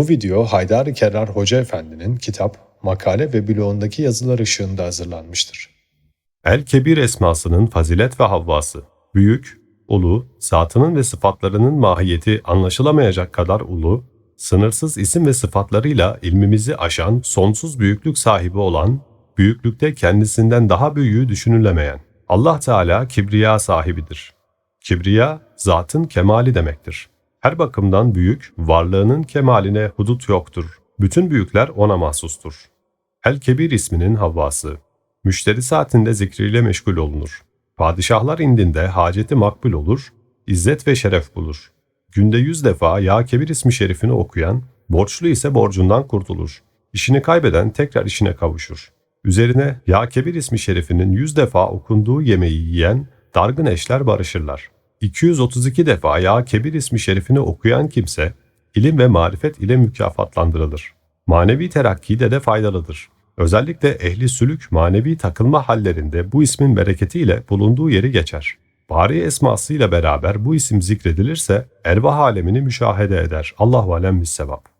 Bu video Haydar Kerrar Hoca Efendi'nin kitap, makale ve blogundaki yazılar ışığında hazırlanmıştır. El-Kebir esmasının fazilet ve havvası. Büyük, ulu, zatının ve sıfatlarının mahiyeti anlaşılamayacak kadar ulu, sınırsız isim ve sıfatlarıyla ilmimizi aşan sonsuz büyüklük sahibi olan, büyüklükte kendisinden daha büyüğü düşünülemeyen. Allah Teala kibriya sahibidir. Kibriya, zatın kemali demektir. Her bakımdan büyük, varlığının kemaline hudut yoktur. Bütün büyükler ona mahsustur. El-Kebir isminin havvası. Müşteri saatinde zikriyle meşgul olunur. Padişahlar indinde haceti makbul olur, izzet ve şeref bulur. Günde yüz defa Ya Kebir ismi şerifini okuyan, borçlu ise borcundan kurtulur. İşini kaybeden tekrar işine kavuşur. Üzerine Ya Kebir ismi şerifinin yüz defa okunduğu yemeği yiyen, dargın eşler barışırlar. 232 defa Ya Kebir ismi şerifini okuyan kimse, ilim ve marifet ile mükafatlandırılır. Manevi terakkide de faydalıdır. Özellikle ehli sülük manevi takılma hallerinde bu ismin bereketiyle bulunduğu yeri geçer. Bari esmasıyla beraber bu isim zikredilirse ervah alemini müşahede eder. Allahu alem bis sevap.